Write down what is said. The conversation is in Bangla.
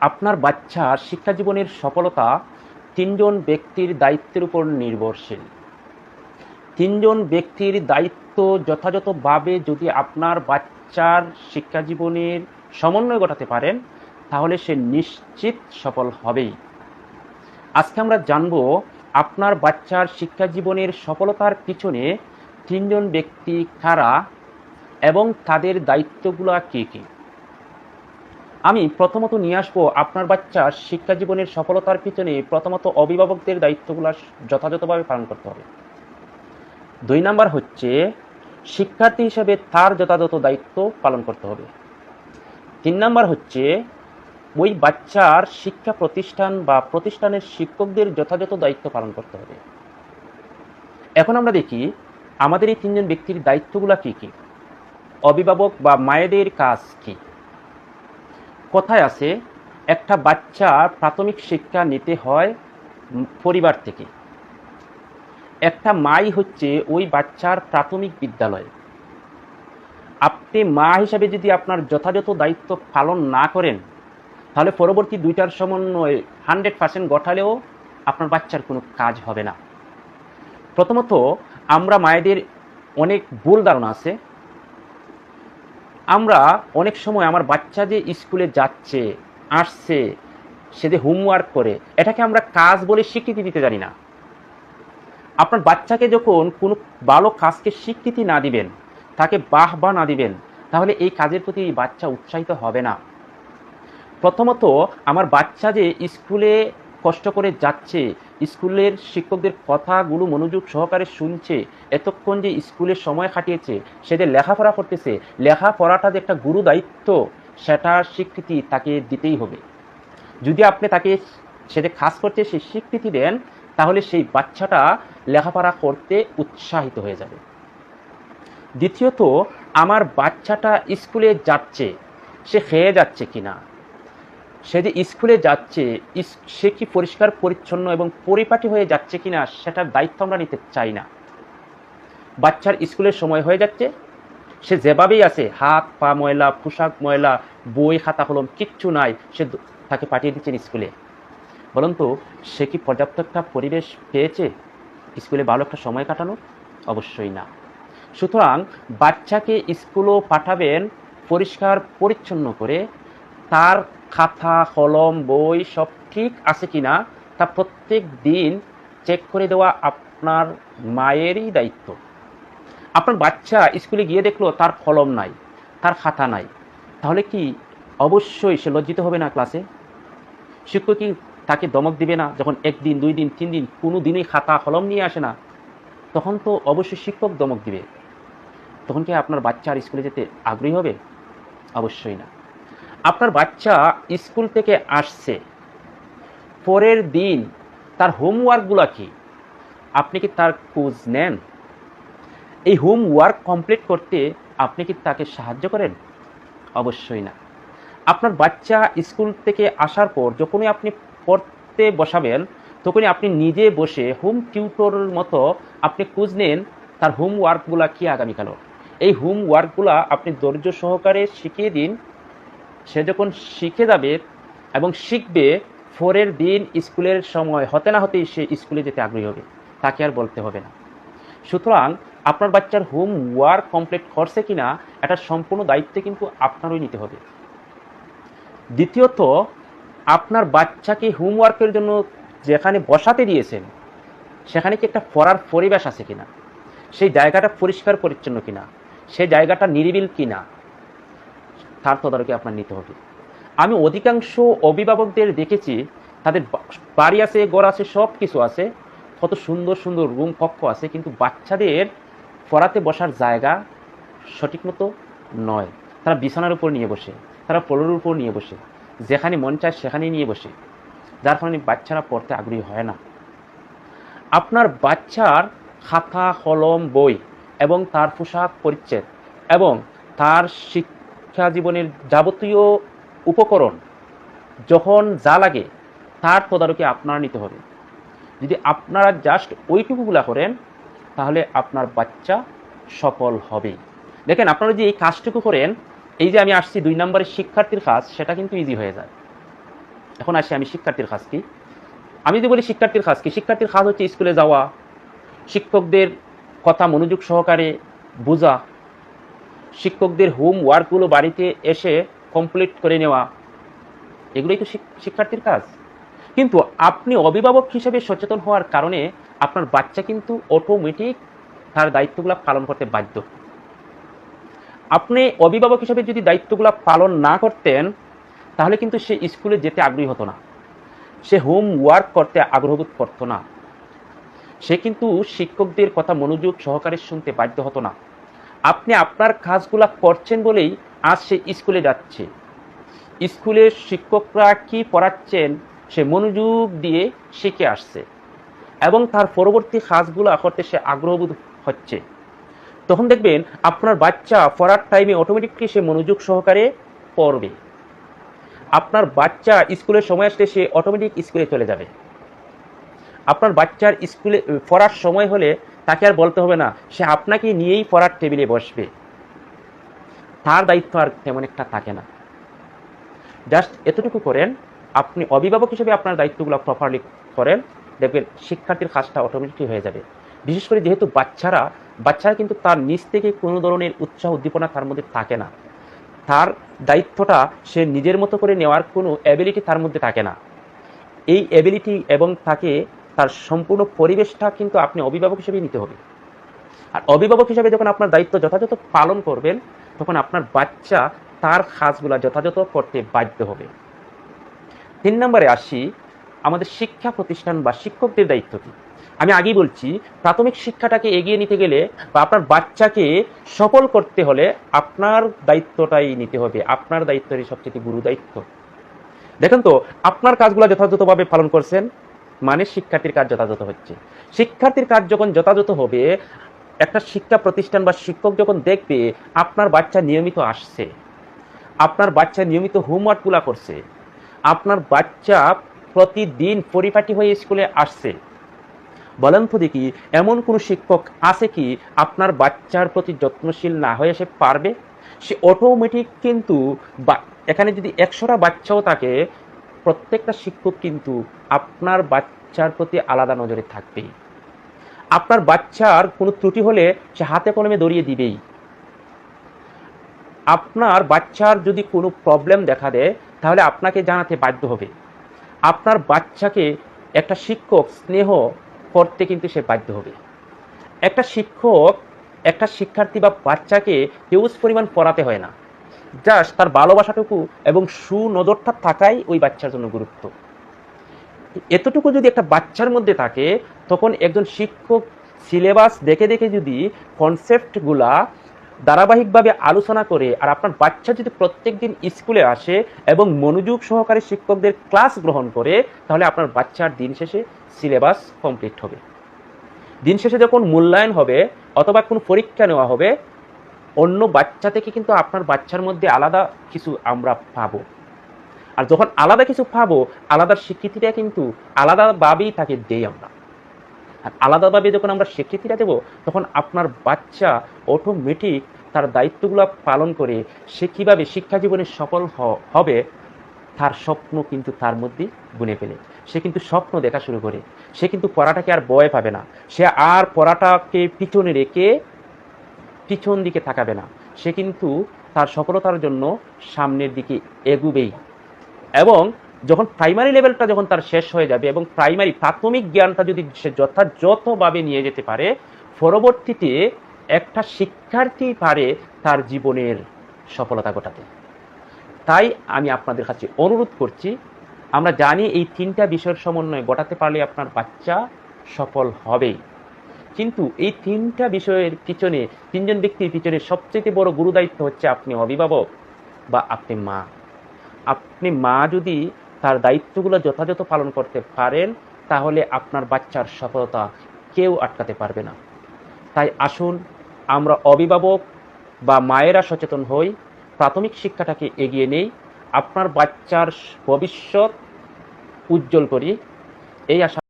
আপনার বাচ্চার শিক্ষা জীবনের সফলতা তিনজন ব্যক্তির দায়িত্বের উপর নির্ভরশীল। তিনজন ব্যক্তির দায়িত্ব যথাযথভাবে যদি আপনার বাচ্চার শিক্ষা জীবনের সমন্বয় ঘটাতে পারেন, তাহলে সে নিশ্চিত সফল হবেই। আজকে আমরা জানব আপনার বাচ্চার শিক্ষা জীবনের সফলতার পিছনে তিনজন ব্যক্তি কারা এবং তাদের দায়িত্বগুলো কী কী। আমি প্রথমত নিয়ে আসব আপনার বাচ্চার শিক্ষা জীবনের সফলতার পিছনে প্রথমত অভিভাবকদের দায়িত্বগুলো যথাযথভাবে পালন করতে হবে। দুই নাম্বার হচ্ছে, শিক্ষার্থী হিসেবে তার যথাযথ দায়িত্ব পালন করতে হবে। তিন নাম্বার হচ্ছে, ওই বাচ্চার শিক্ষা প্রতিষ্ঠান বা প্রতিষ্ঠানের শিক্ষকদের যথাযথ দায়িত্ব পালন করতে হবে। এখন আমরা দেখি, আমাদের এই তিনজন ব্যক্তির দায়িত্বগুলো কি কি? অভিভাবক বা মায়েদের কাজ কি? কথায় আছে, একটা বাচ্চা প্রাথমিক শিক্ষা নিতে হয় পরিবার থেকে। একটা মাই হচ্ছে ওই বাচ্চার প্রাথমিক বিদ্যালয়। আপনি মা হিসাবে যদি আপনার যথাযথ দায়িত্ব পালন না করেন, তাহলে পরবর্তী দুইটার সমন্বয় হান্ড্রেড পার্সেন্ট গঠালেও আপনার বাচ্চার কোনো কাজ হবে না। প্রথমত, আমরা মায়েদের অনেক ভুল ধারণা আছে। আমরা অনেক সময় আমার বাচ্চা যে স্কুলে যাচ্ছে, আসছে, সে যে হোমওয়ার্ক করে, এটাকে আমরা কাজ বলে স্বীকৃতি দিতে জানি না। আপনার বাচ্চাকে যখন কোনো ভালো কাজকে স্বীকৃতি না দিবেন, তাকে বাহ বা না দিবেন, তাহলে এই কাজের প্রতি বাচ্চা উৎসাহিত হবে না। প্রথমত, আমার বাচ্চা যে স্কুলে কষ্ট করে যাচ্ছে স্কুলের শিক্ষকদের কথাগুলো মনোযোগ সহকারে শুনছে, এতক্ষণ যে স্কুলে সময় কাটিয়েছে, সে যে লেখাপড়া করতেছে, লেখাপড়াটা যে একটা গুরু দায়িত্ব সেটার স্বীকৃতি তাকে দিতেই হবে। যদি আপনি তাকে সে যে কাজ করছে সেই স্বীকৃতি দেন, তাহলে সেই বাচ্চাটা লেখাপড়া করতে উৎসাহিত হয়ে যাবে। দ্বিতীয়ত, আমার বাচ্চাটা স্কুলে যাচ্ছে, সে খেয়ে যাচ্ছে কিনা? সে যে স্কুলে যাচ্ছে সে কি পরিষ্কার, পরিচ্ছন্ন এবং পরিপাটি হয়ে যাচ্ছে কিনা সেটার দায়িত্ব আমরা নিতে চাই না। বাচ্চার স্কুলের সময় হয়ে যাচ্ছে, সে যেভাবেই আছে, হাত, পা ময়লা, পোশাক ময়লা, বই, খাতা, কলম, কিচ্ছু নাই, সে তাকে পাঠিয়ে দিচ্ছেন স্কুলে। বলুন তো, সে কি পর্যাপ্ত একটা পরিবেশ পেয়েছে? স্কুলে ভালো একটা সময় কাটানো? অবশ্যই না। সুতরাং বাচ্চাকে স্কুলও পাঠাবেন পরিষ্কার, পরিচ্ছন্ন করে, তার খাতা, কলম, বই সব ঠিক আছে কিনা তা প্রত্যেক দিন চেক করে দেওয়া আপনার মায়েরই দায়িত্ব। আপনার বাচ্চা স্কুলে গিয়ে দেখল তার কলম নাই, তার খাতা নাই, তাহলে কি অবশ্যই সে লজ্জিত হবে না ক্লাসে শিক্ষক কি তাকে দমক দিবে না যখন একদিন, দুই দিন, তিন দিন কোনো দিনই খাতা, কলম নিয়ে আসে না? তখন তো অবশ্যই শিক্ষক দমক দিবে। তখন কি আপনার বাচ্চা আর স্কুলে যেতে আগ্রহী হবে? অবশ্যই না। আপনার বাচ্চা স্কুল থেকে আসছে। পরের দিন তার হোমওয়ার্কগুলো কি? আপনি কি তার খোঁজ নেন? এই হোমওয়ার্ক কমপ্লিট করতে আপনি কি তাকে সাহায্য করেন? অবশ্যই না। আপনার বাচ্চা স্কুল থেকে আসার পর যখনই আপনি পড়তে বসাবেন, তখনই আপনি নিজে বসে হোম টিউটরের মতো আপনি খোঁজ নেন তার হোমওয়ার্কগুলো কি আগামীকালও। এই হোমওয়ার্কগুলো আপনি ধৈর্য সহকারে শিখিয়ে দিন সে যখন শিখে যাবে এবং শিখবে ফোরের দিন স্কুলের সময়, হতে না হতেই সে স্কুলে যেতে আগ্রহী হবে। তাকে আর বলতে হবে না। সুতরাং আপনার বাচ্চার হোম ওয়ার্ক কমপ্লিট করছে কিনা, এটা সম্পূর্ণ দায়িত্ব কিন্তু আপনারই নিতে হবে। দ্বিতীয়ত, আপনার বাচ্চাকে হোমওয়ার্কের জন্য যেখানে বসাতে দিয়েছেন, সেখানে কি একটা পড়ার পরিবেশ আছে কিনা? সেই জায়গাটা পরিষ্কার পরিচ্ছন্ন কিনা? সেই জায়গাটা নিরিবিল কিনা? তার তদারকি আপনার নিতে হবে। আমি অধিকাংশ অভিভাবকদের দেখেছি, তাদের বাড়ি আছে গড় আছে সব কিছু আছে, কত সুন্দর সুন্দর রুম কক্ষ আছে, কিন্তু বাচ্চাদের পড়াতে বসার জায়গা সঠিক মতো নয়। তারা বিছানার উপর নিয়ে বসে, তারা পোলোর উপর নিয়ে বসে, যেখানে মন চায় সেখানে নিয়ে বসে। যার ফলে বাচ্চারা পড়তে আগ্রহী হয় না। আপনার বাচ্চার খাতা, কলম, বই এবং তার পোশাক পরিচ্ছেদ এবং তার শিক্ষা জীবনের যাবতীয় উপকরণ যখন যা লাগে তার তদারকি আপনার নিতে হবে। যদি আপনারা জাস্ট ওইটুকুগুলা করেন, তাহলে আপনার বাচ্চা সফল হবেই দেখেন, আপনারা যে এই কাজটুকু করেন, এই যে আমি আসছি দুই নম্বরের শিক্ষার্থীর কাজ, সেটা কিন্তু ইজি হয়ে যায়। এখন আসি আমি শিক্ষার্থীর কাজ কি? আমি যদি বলি শিক্ষার্থীর কাজ কি? শিক্ষার্থীর কাজ হচ্ছে স্কুলে যাওয়া, শিক্ষকদের কথা মনোযোগ সহকারে বোঝা শিক্ষকদের হোম ওয়ার্কগুলো বাড়িতে এসে কমপ্লিট করে নেওয়া, এগুলোই তো শিক্ষার্থীর কাজ। কিন্তু আপনি অভিভাবক হিসেবে সচেতন হওয়ার কারণে আপনার বাচ্চা কিন্তু অটোমেটিক তার দায়িত্বগুলো পালন করতে বাধ্য। আপনি অভিভাবক হিসেবে যদি দায়িত্বগুলো পালন না করতেন, তাহলে কিন্তু সে স্কুলে যেতে আগ্রহী হতো না। সে হোম ওয়ার্ক করতে আগ্রহবোধ করতো না। সে কিন্তু শিক্ষকদের কথা মনোযোগ সহকারে শুনতে বাধ্য হতো না। আপনি আপনার কাজগুলো করছেন বলেই আজ সে স্কুলে যাচ্ছে। স্কুলের শিক্ষকরা কি পড়াচ্ছেন সে মনোযোগ দিয়ে শিখে আসছে এবং তার পরবর্তী কাজগুলো করতে সে আগ্রহবোধ হচ্ছে। তখন দেখবেন আপনার বাচ্চা পড়ার টাইমে অটোমেটিকলি সে মনোযোগ সহকারে পড়বে। আপনার বাচ্চা স্কুলের সময় আসলে সে অটোমেটিক স্কুলে চলে যাবে। আপনার বাচ্চার স্কুলে, পড়ার সময় হলে তাকে আর বলতে হবে না। সে আপনাকে নিয়েই পড়ার টেবিলে বসবে। তার দায়িত্ব আর তেমন একটা থাকে না। জাস্ট এতটুকু করেন, আপনি অভিভাবক হিসেবে আপনার দায়িত্বগুলো প্রপারলি করেন, দেখবেন শিক্ষার্থীর কাজটা অটোমেটিকলি হয়ে যাবে। বিশেষ করে যেহেতু বাচ্চারা বাচ্চারা কিন্তু তার নিজ থেকে কোনো ধরনের উৎসাহ, উদ্দীপনা তার মধ্যে থাকে না। তার দায়িত্বটা সে নিজের মতো করে নেওয়ার কোনো অ্যাবিলিটি তার মধ্যে থাকে না। এই অ্যাবিলিটি এবং তাকে তার সম্পূর্ণ পরিবেশটা কিন্তু আপনি অভিভাবক হিসেবেই নিতে হবে। আর অভিভাবক হিসেবে যখন আপনার দায়িত্ব যথাযথ পালন করবেন, তখন আপনার বাচ্চা তার কাজগুলো যথাযথ করতে বাধ্য হবে। তিন নম্বরে আসি, আমাদের শিক্ষা প্রতিষ্ঠান বা শিক্ষকদের দায়িত্ব কি? আমি আগেই বলছি, প্রাথমিক শিক্ষাটাকে এগিয়ে নিতে গেলে বা আপনার বাচ্চাকে সফল করতে হলে আপনার দায়িত্বটাই নিতে হবে। আপনার দায়িত্বই সবচেয়ে গুরু দায়িত্ব। দেখেন তো, আপনার কাজগুলো যথাযথভাবে পালন করছেন মানে শিক্ষার্থীর কাজ যথাযথ হচ্ছে। শিক্ষার্থীর কাজ যখন যথাযথ হবে, একটা শিক্ষা প্রতিষ্ঠান বা শিক্ষক যখন দেখবে, আপনার বাচ্চা নিয়মিত আসছে, আপনার বাচ্চা নিয়মিত হোমওয়ার্কগুলো করছে, আপনার বাচ্চা প্রতিদিন পরিপাটি হয়ে স্কুলে আসছে, বলেন তো দেখি, এমন কোনো শিক্ষক আছে কি, আপনার বাচ্চার প্রতি যত্নশীল না হয়ে সে পারবে? সে অটোমেটিক কিন্তু এখানে যদি একশোটা বাচ্চাও থাকে, প্রত্যেকটা শিক্ষক কিন্তু আপনার বাচ্চার প্রতি আলাদা নজরে থাকবেই। আপনার বাচ্চার কোনো ত্রুটি হলে সে হাতে কলমে দড়িয়ে দিবেই। আপনার বাচ্চার যদি কোনো প্রবলেম দেখা দেয়, তাহলে আপনাকে জানাতে বাধ্য হবে। আপনার বাচ্চাকে একটা শিক্ষক স্নেহ করতে কিন্তু সে বাধ্য হবে। একটা শিক্ষক, একটা শিক্ষার্থী বা বাচ্চাকে হিউজ পরিমাণ পড়াতে হয় না। জাস্ট তার ভালোবাসাটুকু এবং সুনজরটা থাকাই ওই বাচ্চার জন্য গুরুত্ব। এতটুকু যদি একটা বাচ্চার মধ্যে থাকে, তখন একজন শিক্ষক সিলেবাস দেখে দেখে যদি কনসেপ্টগুলা ধারাবাহিকভাবে আলোচনা করে, আর আপনার বাচ্চা যদি প্রত্যেকদিন স্কুলে আসে এবং মনোযোগ সহকারে শিক্ষকদের ক্লাস গ্রহণ করে, তাহলে আপনার বাচ্চার দিন শেষে সিলেবাস কমপ্লিট হবে। দিন শেষে যখন মূল্যায়ন হবে অথবা কোনো পরীক্ষা নেওয়া হবে, অন্য বাচ্চা থেকে কিন্তু আপনার বাচ্চার মধ্যে আলাদা কিছু আমরা পাবো। আর যখন আলাদা কিছু পাবো, আলাদা স্বীকৃতিটা কিন্তু আলাদাভাবেই তাকে দেই আমরা। আর আলাদাভাবে যখন আমরা স্বীকৃতিটা দেবো, তখন আপনার বাচ্চা অটোমেটিক তার দায়িত্বগুলো পালন করে সে কীভাবে শিক্ষা জীবনে সফল হবে, তার স্বপ্ন কিন্তু তার মধ্যে গুনে ফেলে। সে কিন্তু স্বপ্ন দেখা শুরু করে। সে কিন্তু পড়াটাকে আর ভয় পাবে না। সে আর পড়াটাকে পিছনে রেখে পিছন দিকে তাকাবে না। সে কিন্তু তার সফলতার জন্য সামনের দিকে এগুবেই। এবং যখন প্রাইমারি লেভেলটা যখন তার শেষ হয়ে যাবে এবং প্রাইমারি প্রাথমিক জ্ঞানটা যদি সে যথাযথভাবে নিয়ে যেতে পারে, পরবর্তীতে একটা শিক্ষার্থী পারে তার জীবনের সফলতা ঘটাতে। তাই আমি আপনাদের কাছে অনুরোধ করছি, আমরা জানি এই তিনটা বিষয়ের সমন্বয় ঘটাতে পারলে আপনার বাচ্চা সফল হবেই। কিন্তু এই তিনটা বিষয়ের পিছনে, তিনজন ব্যক্তির পিছনে সবচেয়ে বড় গুরুদায়িত্ব হচ্ছে আপনি অভিভাবক বা আপনি মা। আপনি মা যদি তার দায়িত্বগুলো যথাযথ পালন করতে পারেন, তাহলে আপনার বাচ্চার সফলতা কেউ আটকাতে পারবে না। তাই আসুন, আমরা অভিভাবক বা মায়েরা সচেতন হই, প্রাথমিক শিক্ষাটাকে এগিয়ে নেই, আপনার বাচ্চার ভবিষ্যৎ উজ্জ্বল করি। এই আশা